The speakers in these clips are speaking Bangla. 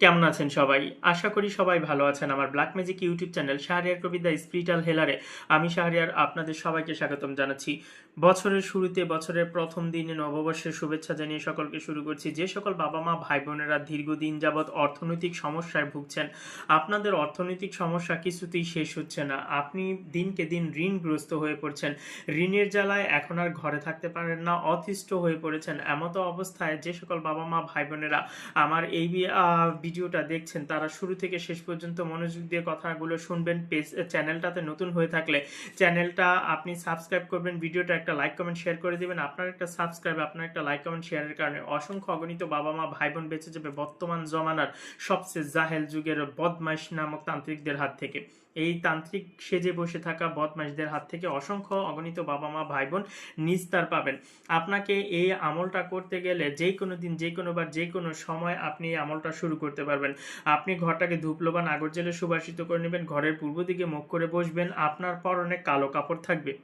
কেমন আছেন সবাই? আশা করি সবাই ভালো আছেন। আমার black magic YouTube channel Shahriar কবিতা স্পিরিটাল হেলারে আমি শাহরিয়ার আপনাদের সবাইকে স্বাগতম জানাচ্ছি। বছরের শুরুতে, বছরের প্রথম দিনে, নববর্ষের শুভেচ্ছা জানিয়ে সকলকে শুরু করছি। যে সকল বাবা মা ভাই বোনেরা দীর্ঘদিন যাবৎ অর্থনৈতিক সমস্যায় ভুগছেন, আপনাদের অর্থনৈতিক সমস্যা কিছুতেই শেষ হচ্ছে না। আপনি দিনকে দিন ঋণগ্রস্ত হয়ে পড়ছেন। ঋণের জ্বালায় এখন আর ঘরে থাকতে পারেন না, অতিষ্ঠ হয়ে পড়েছেন। এমতো অবস্থায় যে সকল বাবা মা ভাই বোনেরা আমার এই ভিডিওটা দেখছেন, তারা শুরু থেকে শেষ পর্যন্ত মনোযোগ দিয়ে কথাগুলো শুনবেন। পেজ চ্যানেলটাতে নতুন হয়ে থাকলে চ্যানেলটা আপনি সাবস্ক্রাইব করবেন, ভিডিওটা একটা লাইক, কমেন্ট, শেয়ার করে দিবেন। আপনার একটা সাবস্ক্রাইব, আপনার একটা লাইক, কমেন্ট, শেয়ারের কারণে অসংখ্য অগণিত বাবা মা ভাই বোন বেঁচে যাবে বর্তমান জমানার সবচেয়ে জাহেল যুগের বদমাইশ নামক তান্ত্রিকদের হাত থেকে। এই তান্ত্রিক সেজে বসে থাকা বদমাইশদের হাত থেকে অসংখ্য অগণিত বাবা মা ভাই বোন নিস্তার পাবেন। আপনাকে এই আমলটা করতে গেলে যে কোনো দিন যে কোনো বার যে কোনো সময় আপনি এই আমলটা শুরু করতে পারবেন। আপনি ঘরটাকে ধূপলোবান আগর জেলে সুবাসিত করে নেবেন, ঘরের পূর্ব দিকে মুখ করে বসবেন, আপনার পরনে কালো কাপড় থাকবে।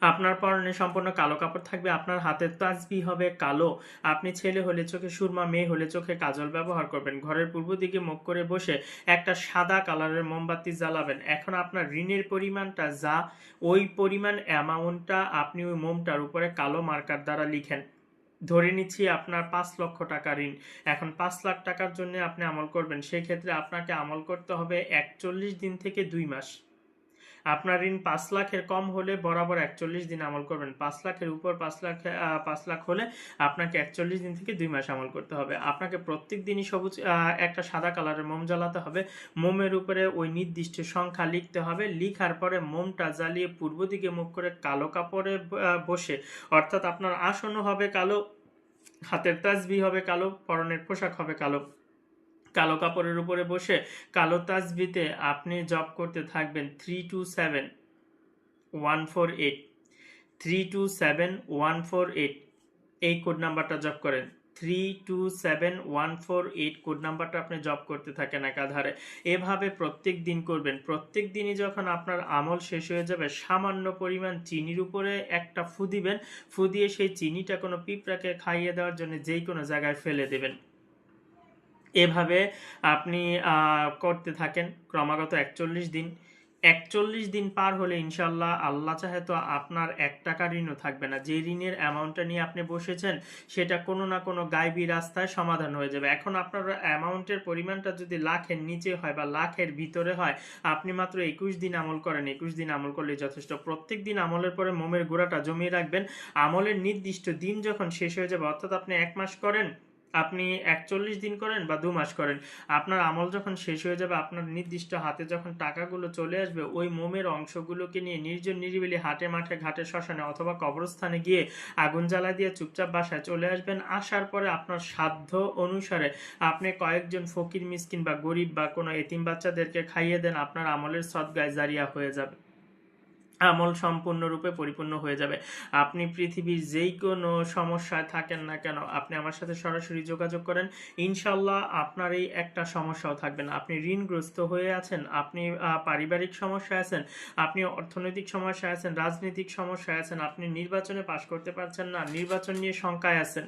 আপনার পরনে সম্পূর্ণ কালো কাপড় থাকবে, আপনার হাতের তাজবি হবে কালো। আপনি ছেলে হলে চোখে সুরমা, মেয়ে হলে চোখে কাজল ব্যবহার করবেন। ঘরের পূর্ব দিকে মুখ করে বসে একটা সাদা কালারের মোমবাতি জ্বালাবেন। এখন আপনার ঋণের পরিমাণটা যা, ওই পরিমাণ অ্যামাউন্টটা আপনি ওই মোমটার উপরে কালো মার্কার দ্বারা লিখেন। ধরে নিচ্ছি আপনার পাঁচ লক্ষ টাকা ঋণ। এখন পাঁচ লাখ টাকার জন্য আপনি আমল করবেন, সেক্ষেত্রে আপনাকে আমল করতে হবে একচল্লিশ দিন থেকে দুই মাস। আপনার ঋণ পাঁচ লাখের কম হলে বরাবর একচল্লিশ দিন আমল করবেন। পাঁচ লাখের উপর পাঁচ লাখ পাঁচ লাখ হলে আপনাকে একচল্লিশ দিন থেকে দুই মাস আমল করতে হবে। আপনাকে প্রত্যেক দিনই সবুজ একটা সাদা কালারের মোম জ্বালাতে হবে। মোমের উপরে ওই নির্দিষ্ট সংখ্যা লিখতে হবে। লিখার পরে মোমটা জ্বালিয়ে পূর্ব দিকে মুখ করে কালো কাপড়ে বসে। অর্থাৎ আপনার আসনও হবে কালো, হাতের তাজবি হবে কালো, পরনের পোশাক হবে কালো। কালো কাপড়ের উপরে বসে কালো তাজবিতে আপনি জব করতে থাকবেন three two seven one four eight three two seven one four eight এই কোড নাম্বারটা জব করেন। Three two seven one four eight code নাম্বারটা আপনি জব করতে থাকেন একাধারে এভাবে প্রত্যেক দিন করবেন। প্রত্যেক দিনই যখন আপনার আমল শেষ হয়ে যাবে, সামান্য পরিমাণ চিনির উপরে একটা ফু দিবেন। ফু দিয়ে সেই চিনিটা কোনো পিঁপড়াকে খাইয়ে দেওয়ার জন্য যেই কোনো জায়গায় ফেলে দেবেন। এভাবে আপনি করতে থাকেন ক্রমাগত একচল্লিশ দিন। একচল্লিশ দিন পার হলে ইনশাল্লাহ আল্লাহ চাহে তো আপনার এক টাকা ঋণও থাকবে না। যে ঋণের অ্যামাউন্টটা নিয়ে আপনি বসেছেন, সেটা কোনো না কোনো গাইবি রাস্তায় সমাধান হয়ে যাবে। এখন আপনার অ্যামাউন্টের পরিমাণটা যদি লাখের নিচে হয় বা লাখের ভিতরে হয়, আপনি মাত্র একুশ দিন আমল করেন। একুশ দিন আমল করলে যথেষ্ট। প্রত্যেক দিন আমলের পরে মোমের গোড়াটা জমিয়ে রাখবেন। আমলের নির্দিষ্ট দিন যখন শেষ হয়ে যাবে, অর্থাৎ আপনি এক মাস করেন আপনি একচল্লিশ দিন করেন বা দু মাস করেন, আপনার আমল যখন শেষ হয়ে যাবে, আপনার নির্দিষ্ট হাতে যখন টাকাগুলো চলে আসবে, ওই মোমের অংশগুলোকে নিয়ে নির্জন নিরিবিলি হাটে মাঠে ঘাটে শ্মশানে অথবা কবরস্থানে গিয়ে আগুন জ্বালা দিয়ে চুপচাপ বাসায় চলে আসবেন। আসার পরে আপনার সাধ্য অনুসারে আপনি কয়েকজন ফকির, মিসকিন বা গরিব বা কোনো এতিম বাচ্চাদেরকে খাইয়ে দেন, আপনার আমলের সদ্গায় জারিয়া হয়ে যাবে। আমল সম্পূর্ণরূপে পরিপূর্ণ হয়ে যাবে। আপনি পৃথিবীর যেই কোনো সমস্যায় থাকেন না কেন, আপনি আমার সাথে সরাসরি যোগাযোগ করেন। ইনশাল্লাহ আপনার এই একটা সমস্যাও থাকবে না। আপনি ঋণগ্রস্ত হয়ে আছেন, আপনি পারিবারিক সমস্যায় আছেন, আপনি অর্থনৈতিক সমস্যায় আছেন, রাজনৈতিক সমস্যায় আছেন, আপনি নির্বাচনে পাশ করতে পারছেন না, নির্বাচন নিয়ে শঙ্কায় আছেন।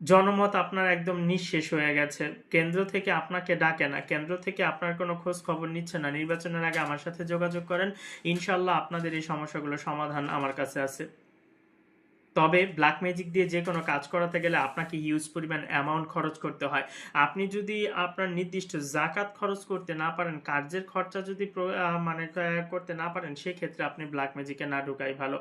জনমত আপনার একদম নিঃশেষ হয়ে গেছে। কেন্দ্র থেকে আপনাকে ডাকে না। কেন্দ্র থেকে আপনার কোনো খোঁজ খবর নিচ্ছে না। নির্বাচনের আগে আমার সাথে যোগাযোগ করেন। ইনশাল্লাহ আপনাদের এই সমস্যাগুলো সমাধান আমার কাছে আছে। তবে ব্ল্যাক ম্যাজিক দিয়ে যে কোনো কাজ করাতে গেলে আপনাকে হিউজ পরিমাণ অ্যামাউন্ট খরচ করতে হয়। আপনি যদি আপনার নির্দিষ্ট জাকাত খরচ করতে না পারেন, কার্যের খরচা যদি মানে করতে না পারেন, সেক্ষেত্রে আপনি ব্ল্যাক ম্যাজিকে না ঢুকাই ভালো।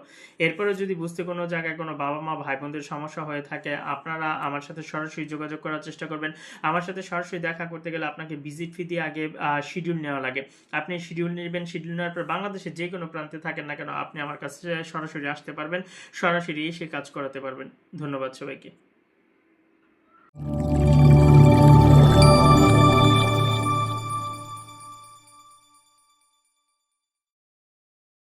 এরপরে যদি বুঝতে কোনো জায়গায় কোনো বাবা মা ভাই বোনদের সমস্যা হয়ে থাকে, আপনারা আমার সাথে সরাসরি যোগাযোগ করার চেষ্টা করবেন। আমার সাথে সরাসরি দেখা করতে গেলে আপনাকে ভিজিট ফি দিয়ে আগে শিডিউল নেওয়া লাগে। আপনি শিডিউল নেবেন শিডিউল নেওয়ার পর বাংলাদেশে যে কোনো প্রান্তে থাকেন না কেন, আপনি আমার কাছে সরাসরি আসতে পারবেন। সরাসরি এসে কাজ করাতে পারবেন। ধন্যবাদ সবাইকে।